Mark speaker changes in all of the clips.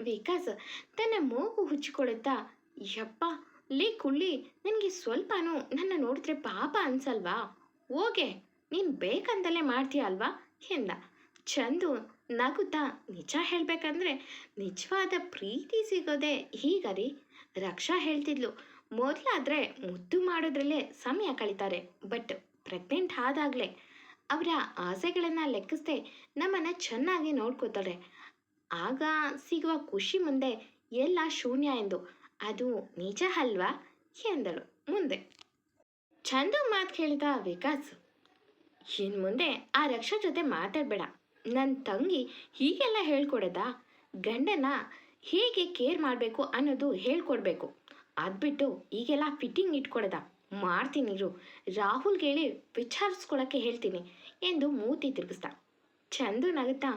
Speaker 1: ವಿಕಾಸ್, ತನ್ನ ಮೂಗು ಹುಚ್ಚಿಕೊಳ್ಳುತ್ತಾ, ಯಪ್ಪ, ಲೇ ಕುಳ್ಳಿ, ನನಗೆ ಸ್ವಲ್ಪನೂ ನನ್ನ ನೋಡಿದ್ರೆ ಪಾಪ ಅನ್ಸಲ್ವಾ? ಓಕೆ ನೀನು ಬೇಕಂತಲೇ ಮಾಡ್ತೀಯ ಅಲ್ವಾ? ಎಂದ. ಚಂದು ನಗುತ್ತಾ, ನಿಜ ಹೇಳಬೇಕಂದ್ರೆ ನಿಜವಾದ ಪ್ರೀತಿ ಸಿಗೋದೆ ಹೀಗರಿ ರಕ್ಷಾ ಹೇಳ್ತಿದ್ಲು. ಮೊದಲಾದರೆ ಮುದ್ದು ಮಾಡೋದ್ರಲ್ಲೇ ಸಮಯ ಕಳೀತಾರೆ, ಬಟ್ ಪ್ರೆಗ್ನೆಂಟ್ ಆದಾಗಲೇ ಅವರ ಆಸೆಗಳನ್ನು ಲೆಕ್ಕಿಸದೆ ನಮ್ಮನ್ನು ಚೆನ್ನಾಗಿ ನೋಡ್ಕೋತಾರೆ. ಆಗ ಸಿಗುವ ಖುಷಿ ಮುಂದೆ ಎಲ್ಲ ಶೂನ್ಯ ಎಂದು, ಅದು ನಿಜ ಅಲ್ವಾ? ಎಂದಳು ಮುಂದೆ. ಚಂದು ಮಾತು ಕೇಳಿದ ವಿಕಾಸ್, ಇನ್ನು ಮುಂದೆ ಆ ರಕ್ಷಾ ಜೊತೆ ಮಾತಾಡಬೇಡ. ನನ್ನ ತಂಗಿ ಹೀಗೆಲ್ಲ ಹೇಳ್ಕೊಡೋದಾ. ಗಂಡನ ಹೇಗೆ ಕೇರ್ ಮಾಡಬೇಕು ಅನ್ನೋದು ಹೇಳ್ಕೊಡ್ಬೇಕು. ಅದ್ಬಿಟ್ಟು ಈಗೆಲ್ಲ ಫಿಟ್ಟಿಂಗ್ ಇಟ್ಕೊಡದ. ಮಾಡ್ತೀನಿ ಇರು. ರಾಹುಲ್ಗೆ ಹೇಳಿ ವಿಚಾರಿಸ್ಕೊಳಕ್ಕೆ ಹೇಳ್ತೀನಿ ಎಂದು ಮೂತಿ ತಿರುಗಿಸ್ದ. ಚಂದು ನಗುತ್ತಾ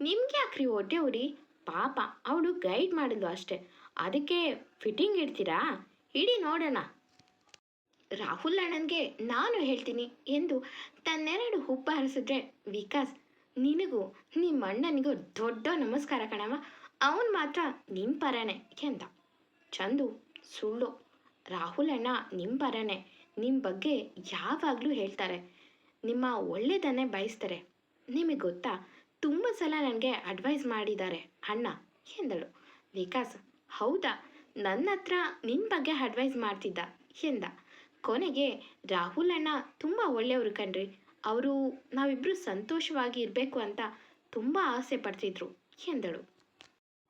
Speaker 1: ನಿಮ್ಗೆ ಯಾಕ್ರಿ ಹೊಟ್ಟೆ ಉರಿ? ಪಾಪ, ಅವಳು ಗೈಡ್ ಮಾಡಿದ್ಲು ಅಷ್ಟೆ. ಅದಕ್ಕೆ ಫಿಟ್ಟಿಂಗ್ ಇಡ್ತೀರಾ? ಇಡಿ ನೋಡೋಣ. ರಾಹುಲ್ ಅಣ್ಣನಿಗೆ ನಾನು ಹೇಳ್ತೀನಿ ಎಂದು ತನ್ನೆರಡು ಹುಬ್ಬ ಹರಿಸಿದ್ರೆ, ವಿಕಾಸ್, ನಿನಗೂ ನಿಮ್ಮ ಅಣ್ಣನಿಗೂ ದೊಡ್ಡ ನಮಸ್ಕಾರ ಕಣವ ಅವನು ಮಾತ್ರ ನಿಮ್ಮ ಪರನೇ ಎಂದ. ಚಂದು, ಸುಳ್ಳು. ರಾಹುಲ್ ಅಣ್ಣ ನಿಮ್ಮ ಪರನೇ. ನಿಮ್ಮ ಬಗ್ಗೆ ಯಾವಾಗಲೂ ಹೇಳ್ತಾರೆ. ನಿಮ್ಮ ಒಳ್ಳೆಯದನ್ನೇ ಬಯಸ್ತಾರೆ. ನಿಮಗೆ ಗೊತ್ತಾ? ತುಂಬ ಸಲ ನನಗೆ ಅಡ್ವೈಸ್ ಮಾಡಿದ್ದಾರೆ. ಅಣ್ಣ, ಎಂದಳು. ವಿಕಾಸ್, ಹೌದಾ? ನನ್ನ ಹತ್ರ ನಿನ್ನ ಬಗ್ಗೆ ಅಡ್ವೈಸ್ ಮಾಡ್ತಿದ್ದ, ಎಂದ. ಕೊನೆಗೆ, ರಾಹುಲ್ ಅಣ್ಣ ತುಂಬ ಒಳ್ಳೆಯವರು ಕಣ್ರಿ. ಅವರು ನಾವಿಬ್ಬರು ಸಂತೋಷವಾಗಿ ಇರಬೇಕು ಅಂತ ತುಂಬ ಆಸೆ ಪಡ್ತಿದ್ರು, ಎಂದಳು.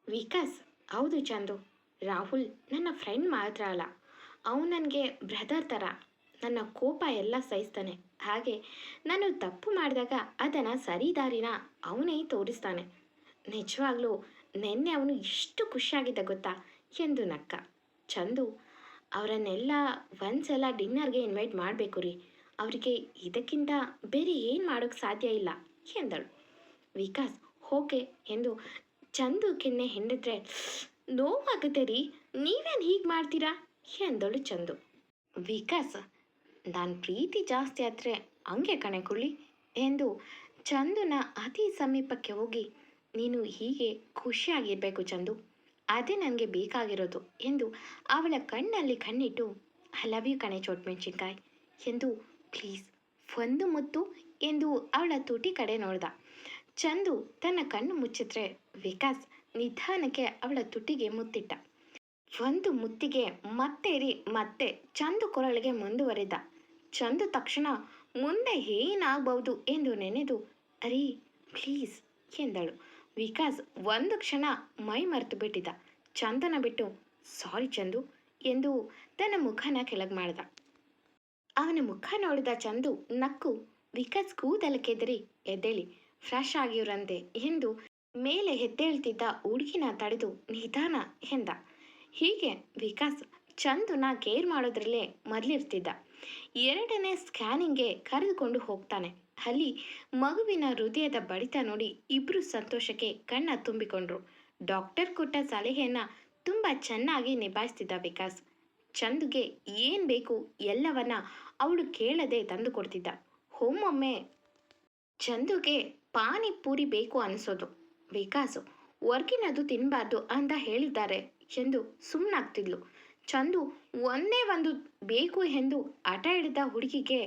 Speaker 1: ವಿಕಾಸ್, ಹೌದು ಚಂದು. ರಾಹುಲ್ ನನ್ನ ಫ್ರೆಂಡ್ ಮಾತ್ರ ಅಲ್ಲ. ಅವನು ನನಗೆ ಬ್ರದರ್ ಥರ ನನ್ನ ಕೋಪ ಎಲ್ಲ ಸಹಿಸ್ತಾನೆ. ಹಾಗೆ ನಾನು ತಪ್ಪು ಮಾಡಿದಾಗ ಅದನ್ನು ಸರಿದಾರಿನ ಅವನೇ ತೋರಿಸ್ತಾನೆ. ನಿಜವಾಗ್ಲೂ ನಿನ್ನೆ ಅವನು ಎಷ್ಟು ಖುಷಿಯಾಗಿದ್ದ ಗೊತ್ತಾ? ಎಂದು ನಕ್ಕ. ಚಂದು, ಅವರನ್ನೆಲ್ಲ ಒಂದ್ಸಲ ಡಿನ್ನರ್ಗೆ ಇನ್ವೈಟ್ ಮಾಡಬೇಕು ರೀ. ಅವರಿಗೆ ಇದಕ್ಕಿಂತ ಬೇರೆ ಏನು ಮಾಡೋಕ್ಕೆ ಸಾಧ್ಯ ಇಲ್ಲ, ಎಂದಳು. ವಿಕಾಸ್ ಓಕೆ ಎಂದು ಚಂದು ಕೆನ್ನೆ ಹೆಂಡಿದ್ರೆ ನೋವಾಗುತ್ತೆ ರೀ, ನೀವೇನು ಹೀಗೆ ಮಾಡ್ತೀರಾ? ಎಂದಳು ಚಂದು. ವಿಕಾಸ್ ನಾನು ಪ್ರೀತಿ ಜಾಸ್ತಿ ಆದರೆ ಹಂಗೆ ಕಣೆ ಕುಳ್ಳಿ ಎಂದು ಚಂದುನ ಅತಿ ಸಮೀಪಕ್ಕೆ ಹೋಗಿ, ನೀನು ಹೀಗೆ ಖುಷಿಯಾಗಿರಬೇಕು ಚಂದು, ಅದೇ ನನಗೆ ಬೇಕಾಗಿರೋದು ಎಂದು ಅವಳ ಕಣ್ಣಲ್ಲಿ ಕಣ್ಣಿಟ್ಟು ಐ ಲವ್ ಯು ಕಣೆ ಚೋಟ್ ಮೆಣಸಿನ್ಕಾಯಿ ಎಂದು ಪ್ಲೀಸ್ ಒಂದು ಮುತ್ತು ಎಂದು ಅವಳ ತುಟಿ ಕಡೆ ನೋಡ್ದ. ಚಂದು ತನ್ನ ಕಣ್ಣು ಮುಚ್ಚಿದ್ರೆ ವಿಕಾಸ್ ನಿಧಾನಕ್ಕೆ ಅವಳ ತುಟಿಗೆ ಮುತ್ತಿಟ್ಟ. ಒಂದು ಮುತ್ತಿಗೆ ಮತ್ತೇರಿ ಮತ್ತೆ ಚಂದು ಕೊರಳಿಗೆ ಮುಂದುವರೆದ. ಚಂದು ತಕ್ಷಣ, ಮುಂದೆ ಏನಾಗಬಹುದು ಎಂದು ನೆನೆದು, ಅರಿ, ಪ್ಲೀಸ್ ಎಂದಳು. ವಿಕಾಸ್ ಒಂದು ಕ್ಷಣ ಮೈ ಮರೆತು ಬಿಟ್ಟಿದ್ದ ಚಂದನ ಬಿಟ್ಟು, ಸಾರಿ ಚಂದು ಎಂದು ತನ್ನ ಮುಖನ ಕೆಳಗೆ ಮಾಡಿದ. ಅವನ ಮುಖ ನೋಡಿದ ಚಂದು ನಕ್ಕು, ವಿಕಾಸ್ ಕೂದಲಕ್ಕೆದರಿ, ಎದ್ದೇಳಿ, ಫ್ರೆಶ್ ಆಗಿವ್ರಂತೆ ಎಂದು ಮೇಲೆ ಎದ್ದೇಳ್ತಿದ್ದ ಹುಡುಗಿನ ತಡೆದು ನಿಧಾನ ಎಂದ. ಹೀಗೆ ವಿಕಾಸ್ ಚಂದುನ ಕೇರ್ ಮಾಡೋದ್ರಲ್ಲೇ ಮೊದಲಿರ್ತಿದ್ದ ಎರಡನೇ ಸ್ಕ್ಯಾನಿಂಗ್ಗೆ ಕರೆದುಕೊಂಡು ಹೋಗ್ತಾನೆ. ಅಲ್ಲಿ ಮಗುವಿನ ಹೃದಯದ ಬಡಿತ ನೋಡಿ ಇಬ್ಬರು ಸಂತೋಷಕ್ಕೆ ಕಣ್ಣ ತುಂಬಿಕೊಂಡ್ರು. ಡಾಕ್ಟರ್ ಕೊಟ್ಟ ಸಲಹೆಯನ್ನ ತುಂಬ ಚೆನ್ನಾಗಿ ನಿಭಾಯಿಸ್ತಿದ್ದ ವಿಕಾಸ್. ಚಂದುಗೆ ಏನು ಬೇಕು ಎಲ್ಲವನ್ನ ಅವಳು ಕೇಳದೆ ತಂದು ಕೊಡ್ತಿದ್ದ. ಒಮ್ಮೊಮ್ಮೆ ಚಂದುಗೆ ಪಾನಿಪೂರಿ ಬೇಕು ಅನಿಸೋದು. ವಿಕಾಸ್, ಹೊರ್ಗಿನದು ತಿನ್ನಬಾರ್ದು ಅಂತ ಹೇಳಿದ್ದಾರೆ. ಎಂದು ಸುಮ್ಮನಾಗ್ತಿದ್ಲು ಚಂದು ಒಂದೇ ಒಂದು ಬೇಕು ಎಂದು ಹಠ ಹಿಡಿದ ಹುಡುಗಿಗೆ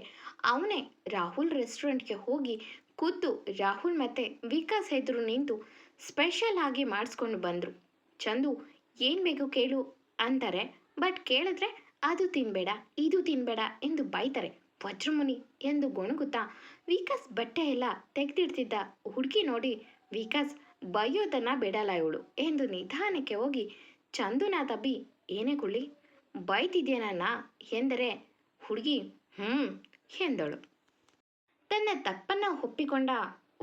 Speaker 1: ಅವನೇ ರಾಹುಲ್ ರೆಸ್ಟೋರೆಂಟ್ಗೆ ಹೋಗಿ ಖುದ್ದು ರಾಹುಲ್ ಮತ್ತೆ ವಿಕಾಸ್ ಎದುರು ನಿಂತು ಸ್ಪೆಷಲ್ ಆಗಿ ಮಾಡಿಸ್ಕೊಂಡು ಬಂದರು. ಚಂದು, ಏನು ಬೇಕು ಕೇಳು ಅಂತಾರೆ. ಬಟ್ ಕೇಳಿದ್ರೆ, ಅದು ತಿನ್ಬೇಡ, ಇದು ತಿನ್ಬೇಡ ಎಂದು ಬೈತಾರೆ. ವಜ್ರಮುನಿ ಎಂದು ಗೊಣಗುತ್ತಾ ವಿಕಾಸ್ ಬಟ್ಟೆ ಎಲ್ಲ ತೆಗೆದಿಡ್ತಿದ್ದ ಹುಡುಗಿ ನೋಡಿ ವಿಕಾಸ್ ಬೈಯೋದನ್ನ ಬಿಡಲ್ಲ ಇವಳು ಎಂದು ನಿಧಾನಕ್ಕೆ ಹೋಗಿ ಚಂದುನ ತಬ್ಬಿ, ಏನೇ ಕುಳ್ಳಿ ಬೈತಿದ್ಯೇನನ್ನ ಎಂದರೆ ಹುಡುಗಿ ಹ್ಞೂ ಎಂದಳು. ತನ್ನ ತಪ್ಪನ್ನು ಒಪ್ಪಿಕೊಂಡ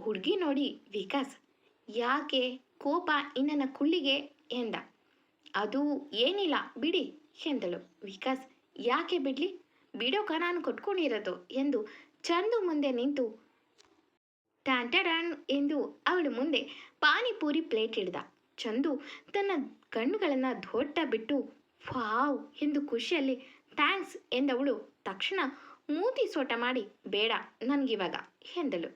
Speaker 1: ಹುಡುಗಿ ನೋಡಿ ವಿಕಾಸ್, ಯಾಕೆ ಕೋಪ ಇನ್ನನ ಕುಳ್ಳಿಗೆ ಎಂದ. ಅದು ಏನಿಲ್ಲ ಬಿಡಿ ಎಂದಳು. ವಿಕಾಸ್, ಯಾಕೆ ಬಿಡ್ಲಿ? ಬಿಡೋಕ ನಾನು ಕೊಟ್ಕೊಂಡಿರೋದು ಎಂದು ಚಂದು ಮುಂದೆ ನಿಂತು ಟ್ಯಾನ್ ಎಂದು ಅವಳು ಮುಂದೆ ಪಾನಿಪೂರಿ ಪ್ಲೇಟ್ ಹಿಡ್ದ. ಚಂದು ತನ್ನ ಕಣ್ಣುಗಳನ್ನು ದೊಡ್ಡ ಬಿಟ್ಟು, ವಾವ್ ಎಂದು ಖುಷಿಯಲ್ಲಿ ಥ್ಯಾಂಕ್ಸ್ ಎಂದವಳು ತಕ್ಷಣ ಮೂತಿ ಸೋಟ ಮಾಡಿ, ಬೇಡ, ನನಗಿವಾಗ ಎಂದಳು.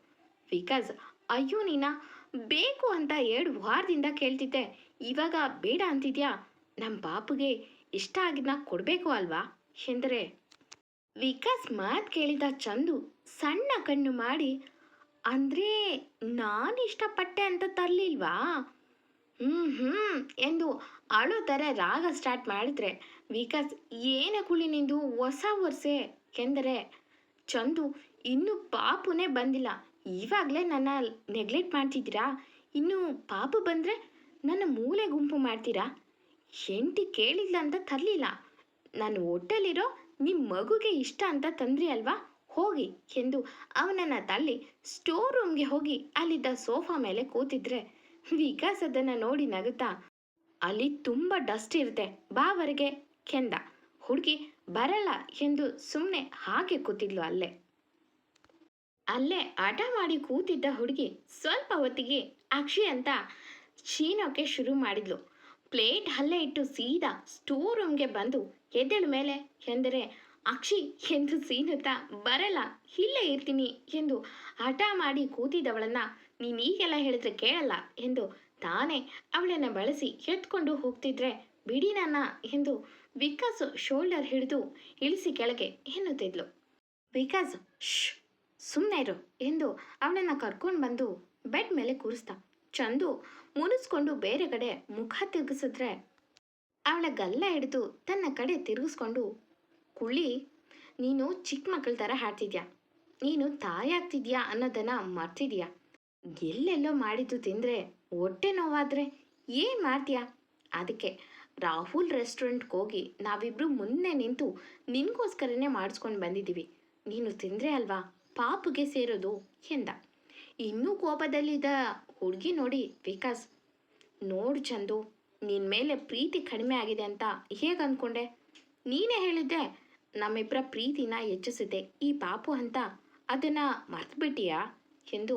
Speaker 1: ಬಿಕಾಸ್ ಅಯ್ಯೋ ನೀನಾ, ಬೇಕು ಅಂತ ಎರಡು ವಾರದಿಂದ ಕೇಳ್ತಿದ್ದೆ. ಇವಾಗ ಬೇಡ ಅಂತಿದ್ಯಾ? ನಮ್ಮ ಬಾಪುಗೆ ಇಷ್ಟ ಆಗಿದ್ನ ಕೊಡಬೇಕು ಅಲ್ವಾ? ಎಂದರೆ, ವಿಕಾಸ್ ಮಾತು ಕೇಳಿದ ಚಂದು ಸಣ್ಣ ಕಣ್ಣು ಮಾಡಿ, ಅಂದರೆ ನಾನು ಇಷ್ಟಪಟ್ಟೆ ಅಂತ ತರಲಿಲ್ವಾ? ಹ್ಞೂ ಹ್ಞೂ ಎಂದು ಅಳೋ ಥರ ರಾಗ ಸ್ಟಾರ್ಟ್ ಮಾಡಿದ್ರೆ, ವಿಕಾಸ್, ಏನ ಕುಳಿ ನಿಂದು ಹೊಸ ವರ್ಷೆ? ಎಂದರೆ ಚಂದು, ಇನ್ನೂ ಪಾಪುನೇ ಬಂದಿಲ್ಲ. ಇವಾಗಲೇ ನನ್ನ ನೆಗ್ಲೆಕ್ಟ್ ಮಾಡ್ತಿದ್ದೀರಾ? ಇನ್ನು ಪಾಪು ಬಂದರೆ ನನ್ನ ಮೂಲೆ ಗುಂಪು ಮಾಡ್ತೀರಾ? ಹೆಂಡತಿ ಕೇಳಿಲ್ಲ ಅಂತ ತರಲಿಲ್ಲ. ನಾನು ಹೊಟ್ಟೆಲಿರೋ ನಿಮ್ಮ ಮಗುಗೆ ಇಷ್ಟ ಅಂತ ತಂದ್ರಿ ಅಲ್ವಾ? ಹೋಗಿ, ಎಂದು ಅವನನ್ನು ತಳ್ಳಿ ಸ್ಟೋರ್ ರೂಮ್ಗೆ ಹೋಗಿ ಅಲ್ಲಿದ್ದ ಸೋಫಾ ಮೇಲೆ ಕೂತಿದ್ರೆ ವಿಕಾಸ್ ಅದನ್ನ ನೋಡಿ ನಗುತ್ತಾ, ಅಲ್ಲಿ ತುಂಬ ಡಸ್ಟ್ ಇರುತ್ತೆ. ಬಾವರೆಗೆ ಕೆಂದ ಹುಡುಗಿ ಬರಲ್ಲ ಎಂದು ಸುಮ್ಮನೆ ಹಾಗೆ ಕೂತಿದ್ಲು ಅಲ್ಲೇ. ಅಲ್ಲೇ ಆಟ ಮಾಡಿ ಕೂತಿದ್ದ ಹುಡುಗಿ ಸ್ವಲ್ಪ ಹೊತ್ತಿಗೆ ಅಕ್ಷಿ ಅಂತ ಚೀನೋಕೆ ಶುರು ಮಾಡಿದ್ಲು. ಪ್ಲೇಟ್ ಅಲ್ಲೇ ಇಟ್ಟು ಸೀದಾ ಸ್ಟೋರ್ ರೂಮ್ಗೆ ಬಂದು ಎದ್ದೇಳ ಮೇಲೆ ಎಂದರೆ, ಅಕ್ಷಿ ಎಂದು ಸೀನುತ್ತಾ ಬರಲ್ಲ, ಇಲ್ಲೇ ಇರ್ತೀನಿ ಎಂದು ಹಠ ಮಾಡಿ ಕೂತಿದ್ದವಳನ್ನ ನೀನು ಈಗೆಲ್ಲ ಹೇಳಿದ್ರೆ ಕೇಳಲ್ಲ ಎಂದು ತಾನೇ ಅವಳನ್ನು ಬಳಸಿ ಎತ್ಕೊಂಡು ಹೋಗ್ತಿದ್ರೆ, ಬಿಡಿ ನನ್ನ ಎಂದು ವಿಕಾಸ್ ಶೋಲ್ಡರ್ ಹಿಡಿದು ಇಳಿಸಿ ಕೆಳಗೆ ಎನ್ನುತ್ತಿದ್ಲು. ವಿಕಾಸ್ ಶ್ ಸುಮ್ಮನೆ ಇರು ಎಂದು ಅವಳನ್ನು ಕರ್ಕೊಂಡು ಬಂದು ಬೆಡ್ ಮೇಲೆ ಕೂರಿಸ್ದ. ಚಂದು ಮುನಿಸ್ಕೊಂಡು ಬೇರೆ ಕಡೆ ಮುಖ ತಿರುಗಿಸಿದ್ರೆ ಅವಳ ಗಲ್ಲ ಹಿಡಿದು ತನ್ನ ಕಡೆ ತಿರುಗಿಸ್ಕೊಂಡು, ಕುಳ್ಳಿ, ನೀನು ಚಿಕ್ಕ ಮಕ್ಕಳ ಥರ ಹಾಡ್ತಿದ್ಯಾ ನೀನು ತಾಯಾಗ್ತಿದ್ಯಾ ಅನ್ನೋದನ್ನ ಮರ್ತಿದ್ಯಾ? ಎಲ್ಲೆಲ್ಲೋ ಮಾಡಿದ್ದು ತಿಂದರೆ ಹೊಟ್ಟೆ ನೋವಾದರೆ ಏನು ಮಾಡ್ತೀಯಾ? ಅದಕ್ಕೆ ರಾಹುಲ್ ರೆಸ್ಟೋರೆಂಟ್ಗೆ ಹೋಗಿ ನಾವಿಬ್ಬರು ಮುಂದೆ ನಿಂತು ನಿನಗೋಸ್ಕರನೇ ಮಾಡಿಸ್ಕೊಂಡು ಬಂದಿದ್ದೀವಿ ನೀನು ತಿಂದರೆ ಅಲ್ವಾ? ಪಾಪುಗೆ ಸೇರೋದು ಎಂದ. ಇನ್ನೂ ಕೋಪದಲ್ಲಿದ್ದ ಹುಡುಗಿ ನೋಡಿ ವಿಕಾಸ್, ನೋಡು ಚಂದು ನಿನ್ನ ಮೇಲೆ ಪ್ರೀತಿ ಕಡಿಮೆ ಆಗಿದೆ ಅಂತ ಹೇಗೆ ಅಂದ್ಕೊಂಡೆ ನೀನೇ ಹೇಳಿದ್ದೆ ನಮ್ಮಿಬ್ಬರ ಪ್ರೀತಿನ ಹೆಚ್ಚಿಸಿದೆ ಈ ಪಾಪು ಅಂತ. ಅದನ್ನು ಮರ್ತುಬಿಟ್ಟಿಯಾ? ಎಂದು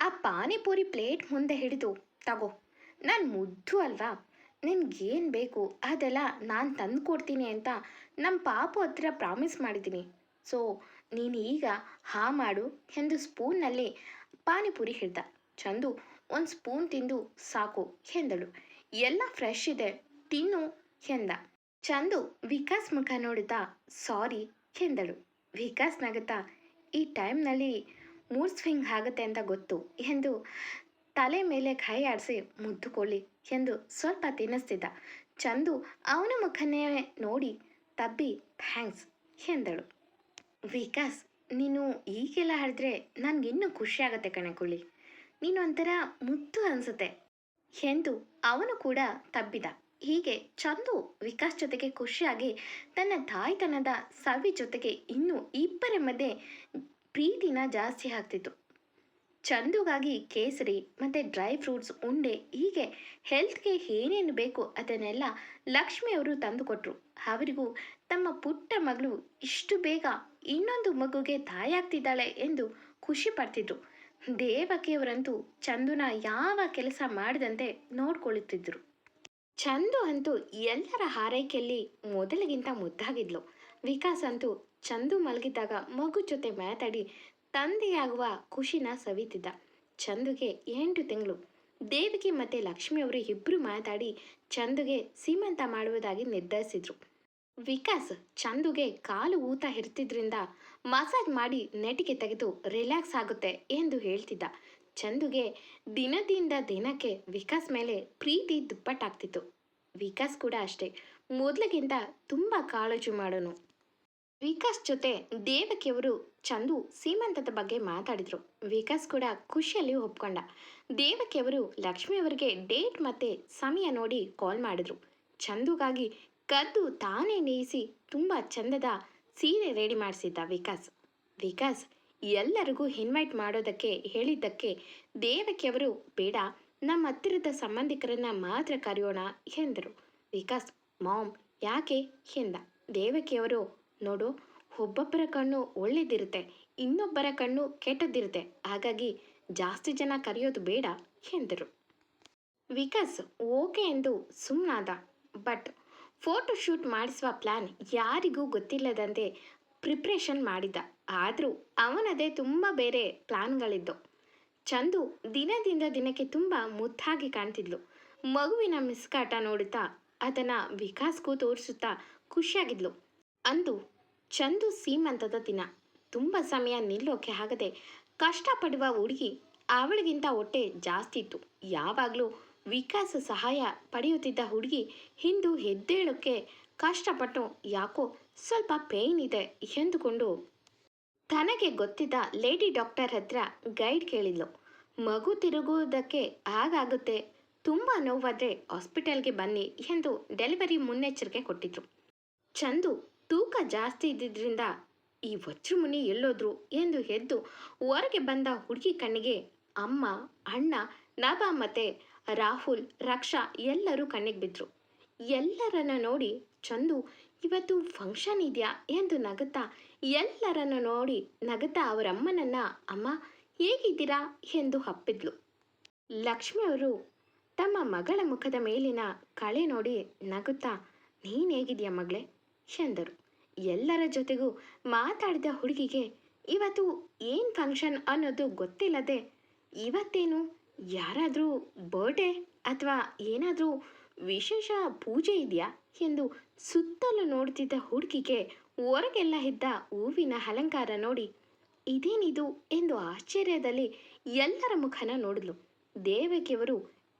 Speaker 1: ಆ ಪಾನಿಪುರಿ ಪ್ಲೇಟ್ ಮುಂದೆ ಹಿಡಿದು, ತಗೋ, ನಾನು ಮುದ್ದು ಅಲ್ವಾ? ನಿನ್ಗೇನು ಬೇಕು? ಅದೆಲ್ಲ ನಾನು ತಂದು ಕೊಡ್ತೀನಿ ಅಂತ ನಮ್ಮ ಪಾಪು ಹತ್ರ ಪ್ರಾಮಿಸ್ ಮಾಡಿದ್ದೀನಿ. ಸೊ, ನೀನು ಈಗ ಹಾ ಮಾಡು ಎಂದು ಸ್ಪೂನ್ನಲ್ಲಿ ಪಾನಿಪುರಿ ಹಿಡ್ದ. ಚಂದು ಒಂದು ಸ್ಪೂನ್ ತಿಂದು ಸಾಕು ಎಂದಳು. ಎಲ್ಲ ಫ್ರೆಶ್ ಇದೆ, ತಿನ್ನು ಎಂದ. ಚಂದು ವಿಕಾಸ್ ಮುಖ ನೋಡುತ್ತಾ, ಸಾರಿ ಎಂದಳು. ವಿಕಾಸ್ ನಗುತ್ತಾ, ಈ ಟೈಮ್ನಲ್ಲಿ ಮೂಡ್ ಸ್ವಿಂಗ್ ಆಗುತ್ತೆ ಅಂತ ಗೊತ್ತು ಎಂದು ತಲೆ ಮೇಲೆ ಕೈ ಆಡಿಸಿ ಮುದ್ದುಕೊಳ್ಳಿ ಎಂದು ಸ್ವಲ್ಪ ತಿನ್ನಿಸ್ತಿದ್ದ. ಚಂದು ಅವನ ಮುಖನೇ ನೋಡಿ, ತಬ್ಬಿ, ಥ್ಯಾಂಕ್ಸ್, ಎಂದಳು. ವಿಕಾಸ್, ನೀನು ಈಗೆಲ್ಲ ಹಾಡಿದ್ರೆ ನನಗಿನ್ನೂ ಖುಷಿ ಆಗುತ್ತೆ ಕಣಕುಳ್ಳಿ ನೀನು ಒಂಥರ ಮುದ್ದು ಅನಿಸುತ್ತೆ, ಎಂದು ಅವನು ಕೂಡ ತಬ್ಬಿದ. ಹೀಗೆ ಚಂದು ವಿಕಾಸ್ ಜೊತೆಗೆ ಖುಷಿಯಾಗಿ ತನ್ನ ತಾಯ್ತನದ ಸವಿ ಜೊತೆಗೆ ಇನ್ನೂ ಇಬ್ಬರ ಮಧ್ಯೆ ಪ್ರೀತಿನ ಜಾಸ್ತಿ ಆಗ್ತಿತ್ತು. ಚಂದುಗಾಗಿ ಕೇಸರಿ ಮತ್ತು ಡ್ರೈ ಫ್ರೂಟ್ಸ್ ಉಂಡೆ ಹೀಗೆ ಹೆಲ್ತ್ಗೆ ಏನೇನು ಬೇಕು ಅದನ್ನೆಲ್ಲ ಲಕ್ಷ್ಮಿಯವರು ತಂದುಕೊಟ್ರು. ಅವರಿಗೂ ತಮ್ಮ ಪುಟ್ಟ ಮಗಳು ಇಷ್ಟು ಬೇಗ ಇನ್ನೊಂದು ಮಗುಗೆ ತಾಯಾಗ್ತಿದ್ದಾಳೆ ಎಂದು ಖುಷಿ ಪಡ್ತಿದ್ರು. ದೇವಕಿಯವರಂತೂ ಚಂದುನ ಯಾವ ಕೆಲಸ ಮಾಡದಂತೆ ನೋಡ್ಕೊಳ್ಳುತ್ತಿದ್ದರು ಚಂದು ಅಂತೂ ಎಲ್ಲರ ಹಾರೈಕೆಯಲ್ಲಿ ಮೊದಲಿಗಿಂತ ಮುದ್ದಾಗಿದ್ಲು. ವಿಕಾಸ್ ಅಂತೂ ಚಂದು ಮಲಗಿದ್ದಾಗ ಮಗು ಜೊತೆ ಮಾತಾಡಿ ತಂದೆಯಾಗುವ ಖುಷಿನ ಸವಿತಿದ್ದ. ಚಂದುಗೆ ಎಂಟು ತಿಂಗಳು. ದೇವಿಗೆ ಮತ್ತು ಲಕ್ಷ್ಮಿಯವರು ಇಬ್ಬರು ಮಾತಾಡಿ ಚಂದುಗೆ ಸೀಮಂತ ಮಾಡುವುದಾಗಿ ನಿರ್ಧರಿಸಿದ್ರು. ವಿಕಾಸ್ ಚಂದುಗೆ ಕಾಲು ಊತ ಇರ್ತಿದ್ರಿಂದ ಮಸಾಜ್ ಮಾಡಿ ನೆಟಿಗೆ ತೆಗೆದು ರಿಲ್ಯಾಕ್ಸ್ ಆಗುತ್ತೆ ಎಂದು ಹೇಳ್ತಿದ್ದ. ಚಂದುಗೆ ದಿನದಿಂದ ದಿನಕ್ಕೆ ವಿಕಾಸ್ ಮೇಲೆ ಪ್ರೀತಿ ದುಪ್ಪಟ್ಟಾಗ್ತಿತ್ತು. ವಿಕಾಸ್ ಕೂಡ ಅಷ್ಟೇ. ಮೊದಲಿಗಿಂತ ತುಂಬ ಕಾಳಜಿ ಮಾಡೋನು. ವಿಕಾಸ್ ಜೊತೆ ದೇವಕಿಯವರು ಚಂದು ಸೀಮಂತದ ಬಗ್ಗೆ ಮಾತಾಡಿದ್ರು. ವಿಕಾಸ್ ಕೂಡ ಖುಷಿಯಲ್ಲಿ ಒಪ್ಕೊಂಡ. ದೇವಕಿಯವರು ಲಕ್ಷ್ಮಿಯವರಿಗೆ ಡೇಟ್ ಮತ್ತೆ ಸಮಯ ನೋಡಿ ಕಾಲ್ ಮಾಡಿದ್ರು. ಚಂದುಗಾಗಿ ಕದ್ದು ತಾನೇ ನೇಯಿಸಿ ತುಂಬ ಚಂದದ ಸೀರೆ ರೆಡಿ ಮಾಡಿಸಿದ್ದ ವಿಕಾಸ್. ವಿಕಾಸ್, ಎಲ್ಲರಿಗೂ ಇನ್ವೈಟ್ ಮಾಡೋದಕ್ಕೆ ಹೇಳಿದ್ದಕ್ಕೆ ದೇವಕಿಯವರು, ಬೇಡ, ನಮ್ಮ ಹತ್ತಿರದ ಸಂಬಂಧಿಕರನ್ನ ಮಾತ್ರ ಕರೆಯೋಣ ಎಂದರು. ವಿಕಾಸ್, ಮಾಮ್, ಯಾಕೆ? ಎಂದ. ದೇವಕಿಯವರು ನೋಡು, ಒಬ್ಬೊಬ್ಬರ ಕಣ್ಣು ಒಳ್ಳೇದಿರುತ್ತೆ, ಇನ್ನೊಬ್ಬರ ಕಣ್ಣು ಕೆಟ್ಟದ್ದಿರುತ್ತೆ ಹಾಗಾಗಿ ಜಾಸ್ತಿ ಜನ ಕರೆಯೋದು ಬೇಡ ಎಂದರು. ವಿಕಾಸ್ ಓಕೆ ಎಂದು ಸುಮ್ಮನಾದ ಬಟ್ ಫೋಟೋ ಶೂಟ್ ಮಾಡಿಸುವ ಪ್ಲ್ಯಾನ್ ಯಾರಿಗೂ ಗೊತ್ತಿಲ್ಲದಂತೆ ಪ್ರಿಪ್ರೇಷನ್ ಮಾಡಿದ್ದ. ಆದರೂ ಅವನದೇ ತುಂಬ ಬೇರೆ ಪ್ಲ್ಯಾನ್ಗಳಿದ್ದು ಚಂದು ದಿನದಿಂದ ದಿನಕ್ಕೆ ತುಂಬ ಮುದ್ದಾಗಿ ಕಾಣ್ತಿದ್ಲು. ಮಗುವಿನ ಮಿಸ್ಕಾಟ ನೋಡುತ್ತಾ ಅದನ್ನು ವಿಕಾಸ್ಗೂ ತೋರಿಸುತ್ತಾ ಖುಷಿಯಾಗಿದ್ಲು. ಅಂದು ಚಂದು ಸೀಮಂತದ ದಿನ. ತುಂಬ ಸಮಯ ನಿಲ್ಲೋಕೆ ಆಗದೆ ಕಷ್ಟಪಡುವ ಹುಡುಗಿ ಅವಳಿಗಿಂತ ಹೊಟ್ಟೆ ಜಾಸ್ತಿ ಇತ್ತು. ಯಾವಾಗಲೂ ವಿಕಾಸ ಸಹಾಯ ಪಡೆಯುತ್ತಿದ್ದ ಹುಡುಗಿ ಹಿಂದು ಎದ್ದೇಳೋಕ್ಕೆ ಕಷ್ಟಪಟ್ಟು ಯಾಕೋ ಸ್ವಲ್ಪ ಪೇಯ್ನ್ ಇದೆ ಎಂದುಕೊಂಡು ತನಗೆ ಗೊತ್ತಿದ್ದ ಲೇಡಿ ಡಾಕ್ಟರ್ ಹತ್ರ ಗೈಡ್ ಕೇಳಿದ್ಲು. ಮಗು ತಿರುಗುವುದಕ್ಕೆ ಹಾಗಾಗುತ್ತೆ, ತುಂಬ ನೋವಾದರೆ ಹಾಸ್ಪಿಟಲ್ಗೆ ಬನ್ನಿ ಎಂದು ಡೆಲಿವರಿ ಮುನ್ನೆಚ್ಚರಿಕೆ ಕೊಟ್ಟಿದ್ರು. ಚಂದು ತೂಕ ಜಾಸ್ತಿ ಇದ್ದಿದ್ದರಿಂದ ಈ ವಜ್ರ ಮುನಿ ಎಲ್ಲೋದ್ರು ಎಂದು ಎದ್ದು ಹೊರಗೆ ಬಂದ ಹುಡುಗಿ ಕಣ್ಣಿಗೆ ಅಮ್ಮ, ಅಣ್ಣ ನಭ ಮತ್ತೆ ರಾಹುಲ್, ರಕ್ಷಾ ಎಲ್ಲರೂ ಕಣ್ಣಿಗೆ ಬಿದ್ದರು ಎಲ್ಲರನ್ನ ನೋಡಿ, ಚಂದು, ಇವತ್ತು ಫಂಕ್ಷನ್ ಇದೆಯಾ? ಎಂದು ನಗುತ್ತಾ ಎಲ್ಲರನ್ನು ನೋಡಿ ನಗುತ್ತಾ ಅವರಮ್ಮನನ್ನ, ಅಮ್ಮ, ಹೇಗಿದ್ದೀರಾ? ಎಂದು ಹಪ್ಪಿದ್ಲು ಲಕ್ಷ್ಮಿಯವರು ತಮ್ಮ ಮಗಳ ಮುಖದ ಮೇಲಿನ ಕಳೆ ನೋಡಿ ನಗುತ್ತಾ, ನೀನು ಹೇಗಿದೆಯಾ ಮಗಳೇ? ಎಂದರು ಎಲ್ಲರ ಜೊತೆಗೂ ಮಾತಾಡಿದ ಹುಡುಗಿಗೆ ಇವತ್ತು ಏನು ಫಂಕ್ಷನ್ ಅನ್ನೋದು ಗೊತ್ತಿಲ್ಲದೆ ಇವತ್ತೇನು ಯಾರಾದರೂ ಬರ್ಡೇ ಅಥವಾ ಏನಾದರೂ ವಿಶೇಷ ಪೂಜೆ ಇದೆಯಾ ಎಂದು ಸುತ್ತಲೂ ನೋಡ್ತಿದ್ದ ಹುಡುಗಿಗೆ ಹೊರಗೆಲ್ಲ ಇದ್ದ ಹೂವಿನ ಅಲಂಕಾರ ನೋಡಿ, ಇದೇನಿದು? ಎಂದು ಆಶ್ಚರ್ಯದಲ್ಲಿ ಎಲ್ಲರ ಮುಖನ ನೋಡಿದ್ಲು. ದೇವಕಿಯವರು,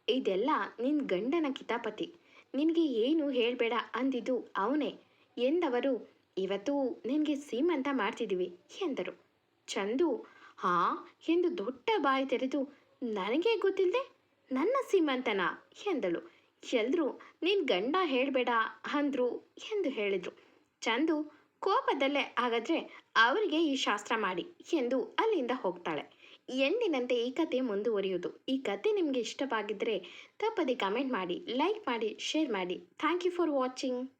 Speaker 1: ಇದೆಲ್ಲ ನಿನ್ನ ಗಂಡನ ಕಿತಾಪತಿ. ನಿನಗೆ ಏನು ಹೇಳಬೇಡ ಅಂದಿದ್ದು ಅವನೇ. ಎಂದವರು, ಇವತ್ತು ನಿನಗೆ ಸೀಮಂತ ಮಾಡ್ತಿದ್ದೀವಿ ಎಂದರು. ಚಂದು, ಹಾ, ಎಂದು ದೊಡ್ಡ ಬಾಯಿ ತೆರೆದು, ನನಗೆ ಗೊತ್ತಿಲ್ಲದೆ ನನ್ನ ಸೀಮಂತನ ಎಂದಳು. ಎಲ್ಲರೂ ನಿನ್ನ ಗಂಡ ಹೇಳಬೇಡ ಅಂದ್ರು ಎಂದು ಹೇಳಿದರು. ಚಂದು, ಕೋಪದಲ್ಲೇ ಹಾಗಾದರೆ ಅವರಿಗೆ ಈ ಶಾಸ್ತ್ರ ಮಾಡಿ ಎಂದು ಅಲ್ಲಿಂದ ಹೋಗ್ತಾಳೆ. ಎಂದಿನಂತೆ ಈ ಕತೆ ಮುಂದುವರಿಯುವುದು. ಈ ಕತೆ ನಿಮಗೆ ಇಷ್ಟವಾಗಿದ್ದರೆ ತಪ್ಪದೆ ಕಮೆಂಟ್ ಮಾಡಿ, ಲೈಕ್ ಮಾಡಿ, ಶೇರ್ ಮಾಡಿ. Thank you for watching.